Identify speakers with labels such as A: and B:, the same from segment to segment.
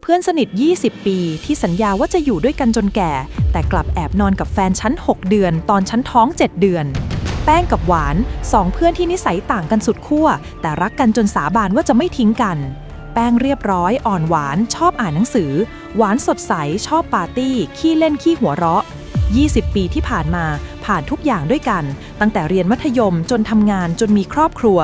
A: เพื่อนสนิท 20 ปี ที่สัญญาว่าจะอยู่ด้วยกันจนแก่ แต่กลับแอบนอนกับแฟนฉัน6 เดือน ตอนฉันท้อง 7 เดือน แป้งกับหวานสองเพื่อนที่นิสัยต่างกันสุดขั้ว แต่รักกันจนสาบานว่าจะไม่ทิ้งกัน แป้งเรียบร้อย อ่อนหวาน ชอบอ่านหนังสือ หวานสดใส ชอบปาร์ตี้ ขี้เล่นขี้หัวเราะ 20 ปีที่ผ่านมา ผ่านทุกอย่างด้วยกัน ตั้งแต่เรียนมัธยมจนทำงานจนมีครอบครัว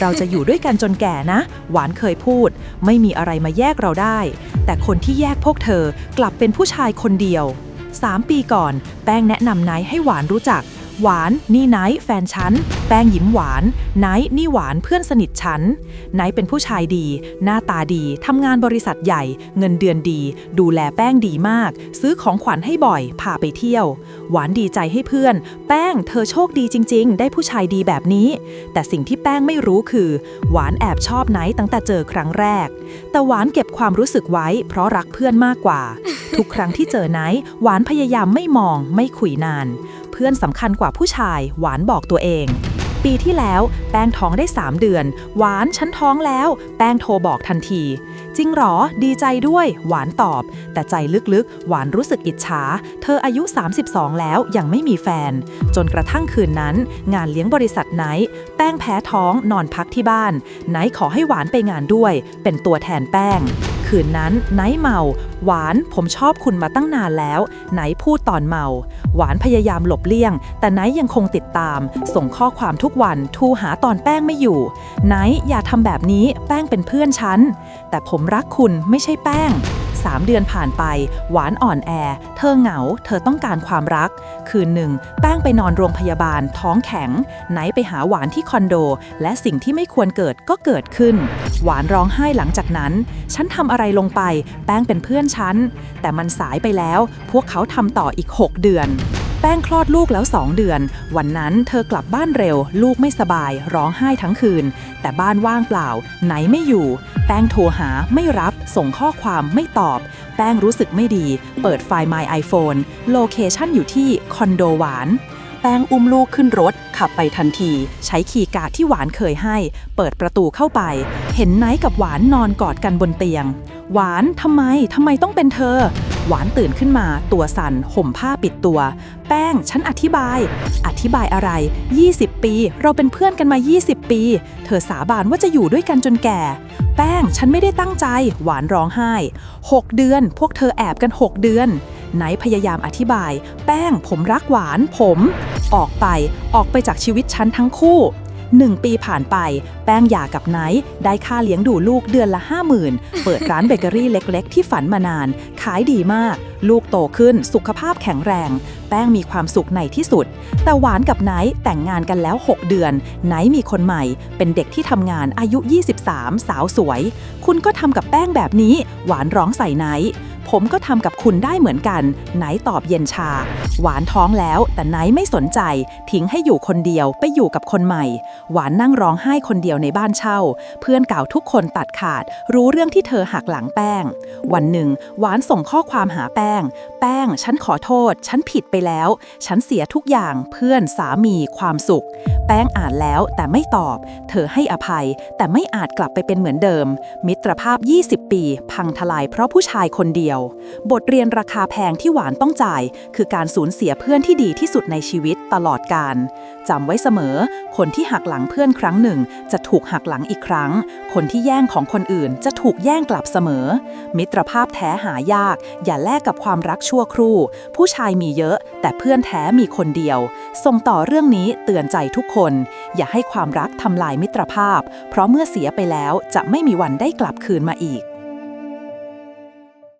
A: เราจะอยู่ด้วยกันจนแก่นะ หวานเคยพูด ไม่มีอะไรมาแยกเราได้ แต่คนที่แยกพวกเธอกลับเป็นผู้ชายคนเดียว 3 ปีก่อน แป้งแนะนำไนท์ให้หวานรู้จัก หวานนี่ไนท์แฟนฉัน แป้งยิ้มหวาน ไนท์นี่หวานเพื่อนสนิทฉัน ไนท์เป็นผู้ชายดี หน้าตาดี ทำงานบริษัทใหญ่ เงินเดือนดี ดูแลแป้งดีมาก ซื้อของขวัญให้บ่อย พาไปเที่ยว หวานดีใจให้เพื่อน แป้งเธอโชคดีจริง ๆ ได้ผู้ชายดีแบบนี้ แต่สิ่งที่แป้งไม่รู้คือ หวานแอบชอบไนท์ตั้งแต่เจอครั้งแรก แต่หวานเก็บความรู้สึกไว้ เพราะรักเพื่อนมากกว่า ทุกครั้งที่เจอไนท์หวานพยายามไม่มอง ไม่คุยนาน เพื่อนสำคัญกว่าผู้ชาย หวานบอกตัวเอง ปีที่แล้วแป้งท้องได้ 3 เดือน หวานฉันท้องแล้ว แป้งโทรบอกทันที จริงหรอ ดีใจด้วย หวานตอบ แต่ใจลึกๆ หวานรู้สึกอิจฉา เธออายุ 32 แล้วยังไม่มีแฟน จนกระทั่งคืนนั้น งานเลี้ยงบริษัทไนท์แป้งแพ้ท้องนอนพักที่บ้านไนท์ขอให้หวานไปงานด้วย เป็นตัวแทนแป้งคืนนั้นไนท์เมาหวานผมชอบคุณมาตั้งนานแล้วไนพูดตอนเมา หวานพยายามหลบเลี่ยง แต่ไนยังคงติดตาม ส่งข้อความทุกวันทูหาตอนแป้งไม่อยู่ ไนอย่าทำแบบนี้แป้งเป็นเพื่อนฉัน แต่ผมรักคุณไม่ใช่แป้ง3 เดือนผ่านไป หวานอ่อนแอ เธอเหงา เธอต้องการความรัก คืนหนึ่ง แป้งไปนอนโรงพยาบาล ท้องแข็งไนไปหาหวานที่คอนโด และสิ่งที่ไม่ควรเกิดก็เกิดขึ้น หวานร้องไห้หลังจากนั้น ฉันทำอะไรลงไป แป้งเป็นเพื่อนฉัน แต่มันสายไปแล้ว พวกเขาทำต่ออีก 6 เดือน แป้งคลอดลูกแล้ว 2 เดือน วันนั้นเธอกลับบ้านเร็ว ลูกไม่สบาย ร้องไห้ทั้งคืน แต่บ้านว่างเปล่า ไหนไม่อยู่ แป้งโทรหาไม่รับ ส่งข้อความไม่ตอบ แป้งรู้สึกไม่ดี เปิดไฟล์ My iPhone โลเคชันอยู่ที่คอนโดหวาน ป้งอุ้มลูกขึ้นรถ ขับไปทันที ใช้คีย์การ์ดที่หวานเคยให้ เปิดประตูเข้าไป เห็นไนท์กับหวานนอนกอดกันบนเตียง หวานทำไมทำไมต้องเป็นเธอ หวานตื่นขึ้นมา ตัวสั่นห่มผ้าปิดตัว แป้งฉันอธิบาย อธิบายอะไร 20 ปี เราเป็นเพื่อนกันมา 20 ปี เธอสาบานว่าจะอยู่ด้วยกันจนแก่ แป้งฉันไม่ได้ตั้งใจ หวานร้องไห้ 6 เดือน พวกเธอแอบกัน 6 เดือนไหนพยายามอธิบาย แป้งผมรักหวานผม ออกไปออกไปจากชีวิตฉันทั้งคู่หนึ่งปีผ่านไป แป้งหย่ากับไนท์ได้ค่าเลี้ยงดูลูกเดือนละ 50,000 เปิดร้านเบเกอรี่เล็กๆ ที่ฝันมานาน ขายดีมาก ลูกโตขึ้นสุขภาพแข็งแรง แป้งมีความสุขในที่สุด แต่หวานกับไนท์แต่งงานกันแล้ว 6 เดือน ไนท์มีคนใหม่ เป็นเด็กที่ทำงานอายุ 23 สาวสวย คุณก็ทำกับแป้งแบบนี้ หวานร้องใส่ไนท์ผมก็ทำกับคุณได้เหมือนกัน ไนท์ตอบเย็นชา หวานท้องแล้วแต่ไนท์ไม่สนใจ ทิ้งให้อยู่คนเดียวไปอยู่กับคนใหม่ หวานนั่งร้องไห้คนเดียวในบ้านเช่า เพื่อนเก่าทุกคนตัดขาด รู้เรื่องที่เธอหักหลังแป้ง วันหนึ่ง หวานส่งข้อความหาแป้ง แป้ง ฉันขอโทษ ฉันผิดไปแล้ว ฉันเสียทุกอย่างเพื่อนสามีความสุข แป้งอ่านแล้วแต่ไม่ตอบ เธอให้อภัย แต่ไม่อาจกลับไปเป็นเหมือนเดิม มิตรภาพ 20 ปี พังทลายเพราะผู้ชายคนเดียว บทเรียนราคาแพงที่หวานต้องจ่าย คือการสูญเสียเพื่อนที่ดีที่สุดในชีวิตตลอดกาลจำไว้เสมอ คนที่หักหลังเพื่อนครั้งหนึ่ง จะถูกหักหลังอีกครั้ง คนที่แย่งของคนอื่นจะถูกแย่งกลับเสมอ มิตรภาพแท้หายาก อย่าแลกกับความรักชั่วครู่ ผู้ชายมีเยอะ แต่เพื่อนแท้มีคนเดียว ส่งต่อเรื่องนี้เตือนใจทุกคน อย่าให้ความรักทำลายมิตรภาพ เพราะเมื่อเสียไปแล้วจะไม่มีวันได้กลับคืนมาอีก